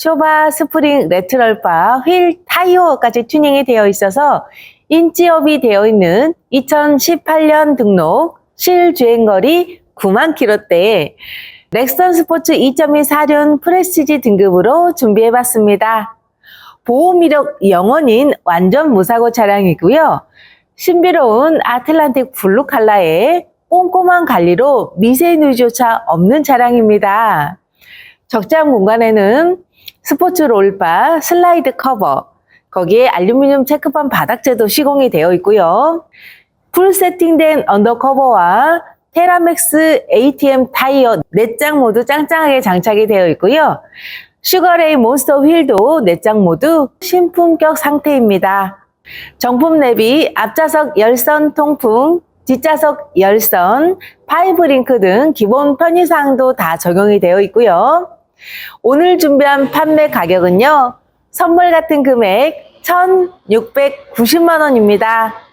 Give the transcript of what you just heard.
쇼바 스프링 레트럴바 휠 타이어까지 튜닝이 되어 있어서 인지업이 되어 있는 2018년 등록 실주행거리 9만 킬로대 렉선 스포츠 2.2 사륜 프레시지 등급으로 준비해봤습니다. 보호 미력 영원인 완전 무사고 차량이고요. 신비로운 아틀란틱 블루 컬러에 꼼꼼한 관리로 미세누조차 없는 차량입니다. 적재한 공간에는 스포츠 롤바, 슬라이드 커버, 거기에 알루미늄 체크판 바닥재도 시공이 되어 있고요. 풀 세팅된 언더커버와 테라맥스 ATM 타이어 4장 모두 짱짱하게 장착이 되어 있고요. 슈거레이 몬스터 휠도 4장 모두 신품격 상태입니다. 정품 내비 앞좌석 열선 통풍, 뒷좌석 열선, 파이브링크 등 기본 편의사항도 다 적용이 되어 있고요. 오늘 준비한 판매 가격은요. 선물 같은 금액 1,690만 원입니다.